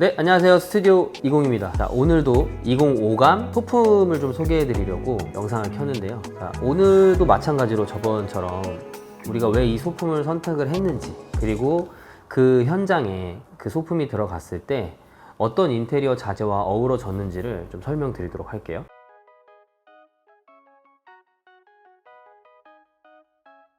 네, 안녕하세요. 스튜디오 20입니다. 자, 오늘도 2050감 소품을 좀 소개해 드리려고 영상을 켰는데요. 자, 오늘도 마찬가지로 저번처럼 우리가 왜 이 소품을 선택을 했는지, 그리고 그 현장에 그 소품이 들어갔을 때 어떤 인테리어 자재와 어우러졌는지를 좀 설명드리도록 할게요.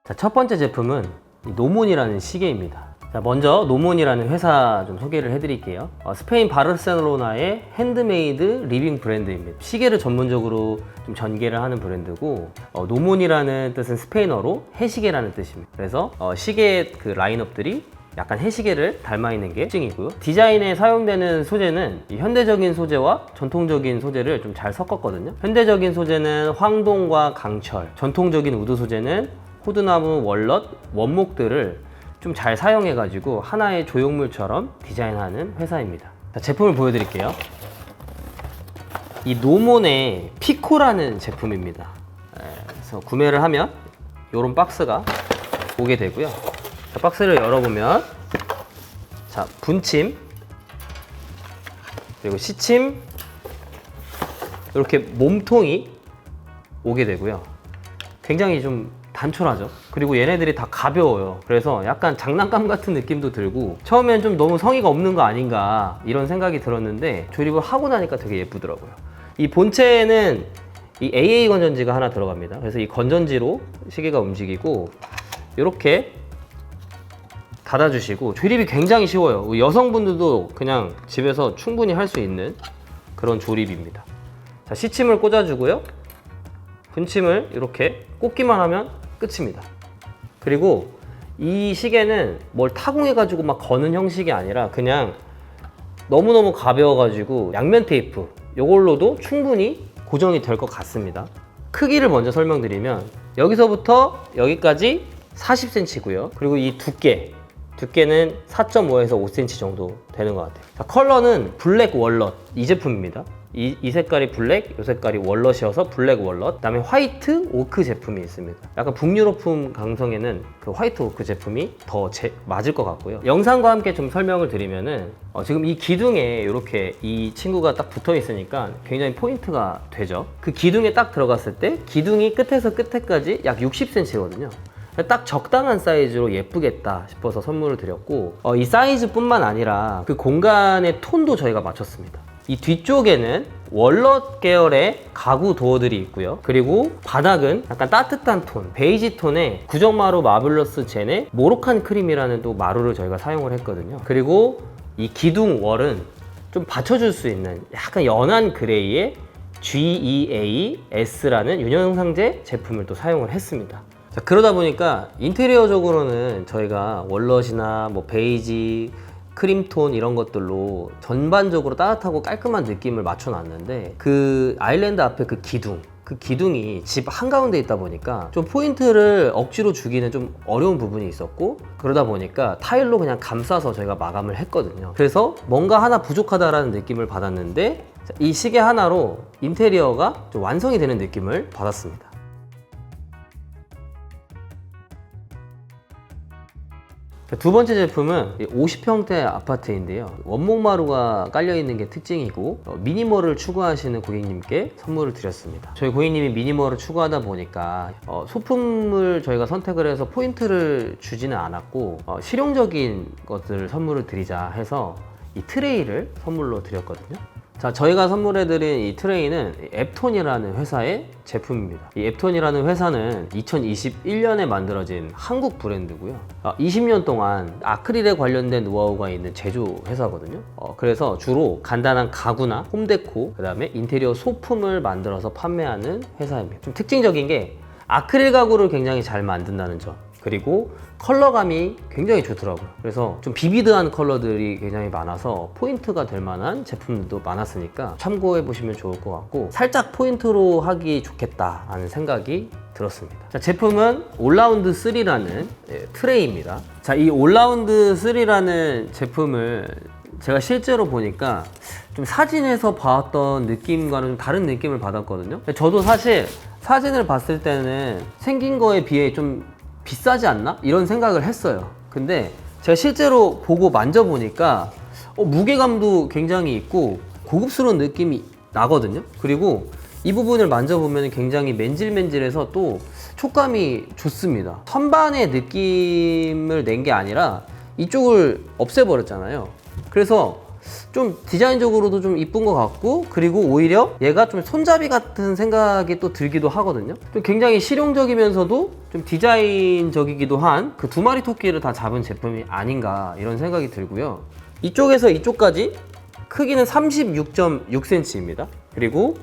자, 첫 번째 제품은 이 노몬이라는 시계입니다. 자, 먼저 노몬이라는 회사 좀 소개를 해드릴게요. 어, 스페인 바르셀로나의 핸드메이드 리빙 브랜드입니다. 시계를 전문적으로 좀 전개를 하는 브랜드고 어, 노몬이라는 뜻은 스페인어로 해시계라는 뜻입니다. 그래서 어, 시계 그 라인업들이 약간 해시계를 닮아 있는 게 특징이고요. 디자인에 사용되는 소재는 이 현대적인 소재와 전통적인 소재를 좀 잘 섞었거든요. 현대적인 소재는 황동과 강철, 전통적인 우드 소재는 호드나무, 월넛, 원목들을 좀 잘 사용해가지고 하나의 조형물처럼 디자인하는 회사입니다. 자, 제품을 보여드릴게요. 이 노몬의 피코라는 제품입니다. 예, 그래서 구매를 하면 이런 박스가 오게 되고요. 자, 박스를 열어보면 자 분침 그리고 시침 이렇게 몸통이 오게 되고요. 굉장히 좀 단촐하죠. 그리고 얘네들이 다 가벼워요. 그래서 약간 장난감 같은 느낌도 들고 처음엔 좀 너무 성의가 없는 거 아닌가 이런 생각이 들었는데 조립을 하고 나니까 되게 예쁘더라고요. 이 본체에는 이 AA 건전지가 하나 들어갑니다. 그래서 이 건전지로 시계가 움직이고 이렇게 닫아주시고 조립이 굉장히 쉬워요. 여성분들도 그냥 집에서 충분히 할 수 있는 그런 조립입니다. 자, 시침을 꽂아주고요. 분침을 이렇게 꽂기만 하면 끝입니다. 그리고 이 시계는 뭘 타공해가지고 막 거는 형식이 아니라 그냥 너무너무 가벼워가지고 양면 테이프 이걸로도 충분히 고정이 될 것 같습니다. 크기를 먼저 설명드리면 여기서부터 여기까지 40cm고요. 그리고 이 두께 두께는 4.5에서 5cm 정도 되는 것 같아요. 자, 컬러는 블랙 월넛 이 제품입니다. 이, 이 색깔이 블랙, 이 색깔이 월넛이어서 블랙 월넛. 그다음에 화이트 오크 제품이 있습니다. 약간 북유럽품 강성에는 그 화이트 오크 제품이 더 제, 맞을 것 같고요. 영상과 함께 좀 설명을 드리면은 어, 지금 이 기둥에 이렇게 이 친구가 딱 붙어 있으니까 굉장히 포인트가 되죠. 그 기둥에 딱 들어갔을 때 기둥이 끝에서 끝에까지 약 60cm거든요. 딱 적당한 사이즈로 예쁘겠다 싶어서 선물을 드렸고 어, 이 사이즈뿐만 아니라 그 공간의 톤도 저희가 맞췄습니다. 이 뒤쪽에는 월넛 계열의 가구 도어들이 있고요. 그리고 바닥은 약간 따뜻한 톤, 베이지 톤의 구정마루 마블러스 젠의 모로칸 크림이라는 또 마루를 저희가 사용을 했거든요. 그리고 이 기둥 월은 좀 받쳐줄 수 있는 약간 연한 그레이의 GEA-S라는 윤영상제 제품을 또 사용을 했습니다. 자, 그러다 보니까 인테리어적으로는 저희가 월넛이나 뭐 베이지, 크림톤 이런 것들로 전반적으로 따뜻하고 깔끔한 느낌을 맞춰놨는데 그 아일랜드 앞에 그 기둥 그 기둥이 집 한가운데 있다 보니까 좀 포인트를 억지로 주기는 좀 어려운 부분이 있었고 그러다 보니까 타일로 그냥 감싸서 저희가 마감을 했거든요. 그래서 뭔가 하나 부족하다라는 느낌을 받았는데 이 시계 하나로 인테리어가 좀 완성이 되는 느낌을 받았습니다 두 번째 제품은 50평대 아파트인데요. 원목마루가 깔려 있는 게 특징이고 어, 미니멀을 추구하시는 고객님께 선물을 드렸습니다. 저희 고객님이 미니멀을 추구하다 보니까 어, 소품을 저희가 선택을 해서 포인트를 주지는 않았고 어, 실용적인 것들을 선물을 드리자 해서 이 트레이를 선물로 드렸거든요. 자, 저희가 선물해드린 이 트레이는 앱톤이라는 회사의 제품입니다. 이 앱톤이라는 회사는 2021년에 만들어진 한국 브랜드고요. 20년 동안 아크릴에 관련된 노하우가 있는 제조 회사거든요. 어, 그래서 주로 간단한 가구나 홈데코, 그 다음에 인테리어 소품을 만들어서 판매하는 회사입니다. 좀 특징적인 게 아크릴 가구를 굉장히 잘 만든다는 점. 그리고 컬러감이 굉장히 좋더라고요. 그래서 좀 비비드한 컬러들이 굉장히 많아서 포인트가 될 만한 제품들도 많았으니까 참고해 보시면 좋을 것 같고 살짝 포인트로 하기 좋겠다 하는 생각이 들었습니다. 자, 제품은 올라운드 3라는 예, 트레이입니다. 자, 이 올라운드 3라는 제품을 제가 실제로 보니까 좀 사진에서 봤던 느낌과는 좀 다른 느낌을 받았거든요. 저도 사실 사진을 봤을 때는 생긴 거에 비해 좀 비싸지 않나? 이런 생각을 했어요. 근데 제가 실제로 보고 만져보니까 어, 어, 무게감도 굉장히 있고 고급스러운 느낌이 나거든요. 그리고 이 부분을 만져보면 굉장히 맨질맨질해서 또 촉감이 좋습니다. 선반의 느낌을 낸 게 아니라 이쪽을 없애버렸잖아요. 그래서 좀 디자인적으로도 좀 이쁜 것 같고 그리고 오히려 얘가 좀 손잡이 같은 생각이 또 들기도 하거든요. 좀 굉장히 실용적이면서도 좀 디자인적이기도 한 그 두 마리 토끼를 다 잡은 제품이 아닌가 이런 생각이 들고요. 이쪽에서 이쪽까지 크기는 36.6cm입니다. 그리고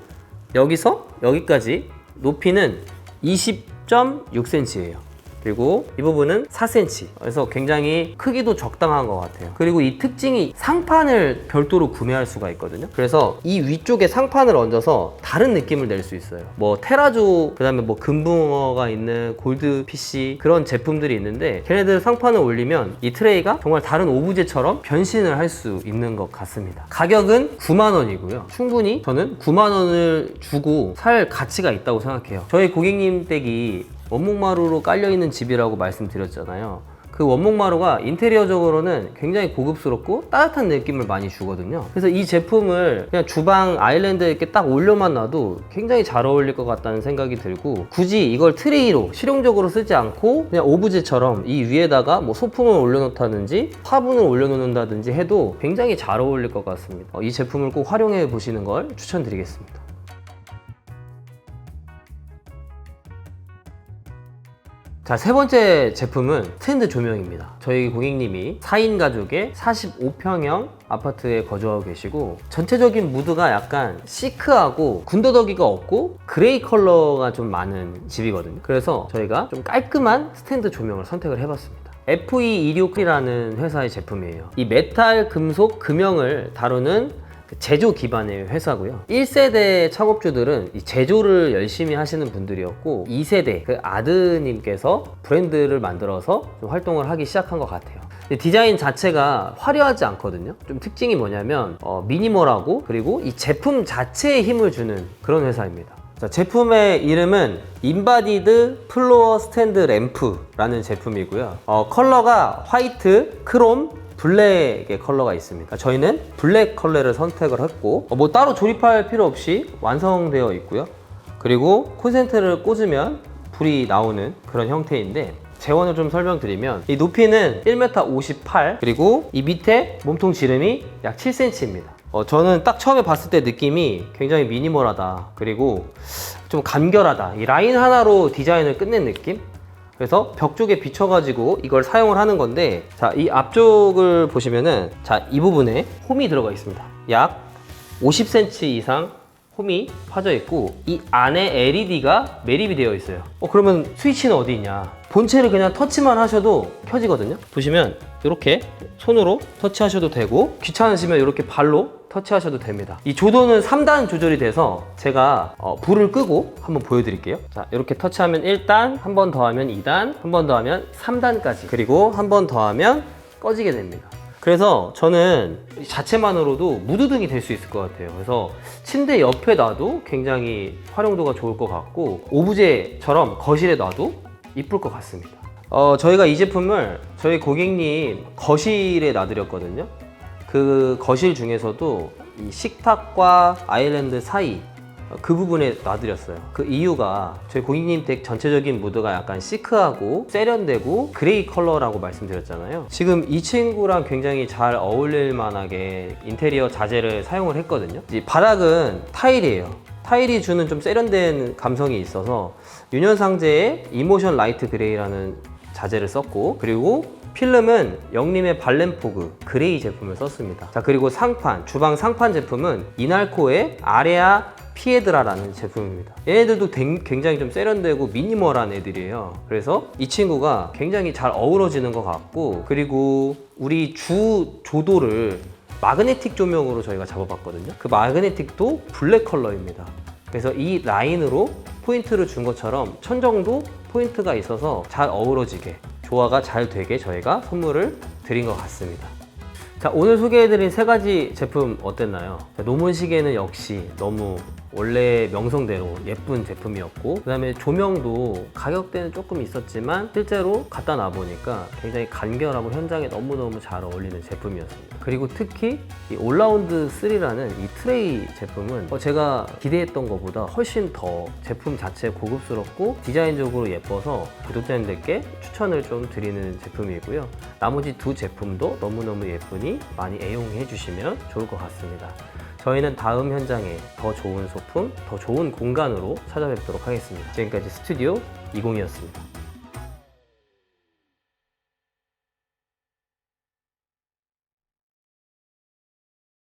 여기서 여기까지 높이는 20.6cm예요. 그리고 이 부분은 4cm. 그래서 굉장히 크기도 적당한 것 같아요. 그리고 이 특징이 상판을 별도로 구매할 수가 있거든요. 그래서 이 위쪽에 상판을 얹어서 다른 느낌을 낼 수 있어요. 뭐 테라조, 그 다음에 뭐 금붕어가 있는 골드 PC 그런 제품들이 있는데 걔네들 상판을 올리면 이 트레이가 정말 다른 오브제처럼 변신을 할 수 있는 것 같습니다. 가격은 9만 원이고요. 충분히 저는 9만 원을 주고 살 가치가 있다고 생각해요. 저희 고객님 댁이 원목마루로 깔려있는 집이라고 말씀드렸잖아요. 그 원목마루가 인테리어적으로는 굉장히 고급스럽고 따뜻한 느낌을 많이 주거든요. 그래서 이 제품을 그냥 주방 아일랜드에 이렇게 딱 올려만 놔도 굉장히 잘 어울릴 것 같다는 생각이 들고 굳이 이걸 트레이로 실용적으로 쓰지 않고 그냥 오브제처럼 이 위에다가 뭐 소품을 올려놓다든지 화분을 올려놓는다든지 해도 굉장히 잘 어울릴 것 같습니다. 어, 이 제품을 꼭 활용해 보시는 걸 추천드리겠습니다. 자, 세 번째 제품은 스탠드 조명입니다. 저희 고객님이 4인 가족의 45평형 아파트에 거주하고 계시고 전체적인 무드가 약간 시크하고 군더더기가 없고 그레이 컬러가 좀 많은 집이거든요. 그래서 저희가 좀 깔끔한 스탠드 조명을 선택을 해봤습니다. FE269이라는 회사의 제품이에요. 이 메탈, 금속, 금형을 다루는 그 제조 기반의 회사고요. 1세대 창업주들은 이 제조를 열심히 하시는 분들이었고 2세대 그 아드님께서 브랜드를 만들어서 좀 활동을 하기 시작한 것 같아요. 디자인 자체가 화려하지 않거든요. 좀 특징이 뭐냐면 어, 미니멀하고 그리고 이 제품 자체에 힘을 주는 그런 회사입니다. 자, 제품의 이름은 인바디드 플로어 스탠드 램프라는 제품이고요. 어, 컬러가 화이트, 크롬, 블랙의 컬러가 있습니다. 저희는 블랙 컬러를 선택을 했고 어, 뭐 따로 조립할 필요 없이 완성되어 있고요. 그리고 콘센트를 꽂으면 불이 나오는 그런 형태인데 재원을 좀 설명드리면 이 높이는 1m 58 그리고 이 밑에 몸통 지름이 약 7cm입니다. 어, 저는 딱 처음에 봤을 때 느낌이 굉장히 미니멀하다. 그리고 좀 간결하다. 이 라인 하나로 디자인을 끝낸 느낌? 그래서 벽 쪽에 비춰가지고 이걸 사용을 하는 건데 자, 이 앞쪽을 보시면은 자, 이 부분에 홈이 들어가 있습니다. 약 50cm 이상 홈이 파져 있고 이 안에 LED가 매립이 되어 있어요. 어 그러면 스위치는 어디 있냐? 본체를 그냥 터치만 하셔도 켜지거든요. 보시면 이렇게 손으로 터치하셔도 되고 귀찮으시면 이렇게 발로 터치하셔도 됩니다. 이 조도는 3단 조절이 돼서 제가 어, 불을 끄고 한번 보여드릴게요. 자 이렇게 터치하면 1단, 한 번 더 하면 2단, 한 번 더 하면 3단까지 그리고 한 번 더 하면 꺼지게 됩니다. 그래서 저는 이 자체만으로도 무드등이 될 수 있을 것 같아요. 그래서 침대 옆에 놔도 굉장히 활용도가 좋을 것 같고 오브제처럼 거실에 놔도 이쁠 것 같습니다. 어, 저희가 이 제품을 저희 고객님 거실에 놔드렸거든요. 그 거실 중에서도 이 식탁과 아일랜드 사이 어, 그 부분에 놔드렸어요. 그 이유가 저희 고객님 댁 전체적인 무드가 약간 시크하고 세련되고 그레이 컬러라고 말씀드렸잖아요. 지금 이 친구랑 굉장히 잘 어울릴 만하게 인테리어 자재를 사용을 했거든요. 이 바닥은 타일이에요. 타일이 주는 좀 세련된 감성이 있어서 윤현상제의 이모션 라이트 그레이라는 자재를 썼고 그리고 필름은 영림의 발렌포그 그레이 제품을 썼습니다. 자 그리고 상판 주방 상판 제품은 이날코의 아레아 피에드라라는 제품입니다. 얘네들도 댕- 굉장히 좀 세련되고 미니멀한 애들이에요. 그래서 이 친구가 굉장히 잘 어우러지는 것 같고 그리고 우리 주 조도를 마그네틱 조명으로 저희가 잡아봤거든요. 그 마그네틱도 블랙 컬러입니다. 그래서 이 라인으로 포인트를 준 것처럼 천정도 포인트가 있어서 잘 어우러지게 조화가 잘 되게 저희가 선물을 드린 것 같습니다. 자 오늘 소개해드린 세 가지 제품 어땠나요? 자, 노문 시계는 역시 너무 원래 명성대로 예쁜 제품이었고 그 다음에 조명도 가격대는 조금 있었지만 실제로 갖다 놔 보니까 굉장히 간결하고 현장에 너무너무 잘 어울리는 제품이었습니다. 그리고 특히 이 올라운드 3라는 이 트레이 제품은 어, 제가 기대했던 것보다 훨씬 더 제품 자체 고급스럽고 디자인적으로 예뻐서 구독자님들께 추천을 좀 드리는 제품이고요. 나머지 두 제품도 너무너무 예쁘니 많이 애용해 주시면 좋을 것 같습니다. 저희는 다음 현장에 더 좋은 소품, 더 좋은 공간으로 찾아뵙도록 하겠습니다. 지금까지 스튜디오 20이었습니다.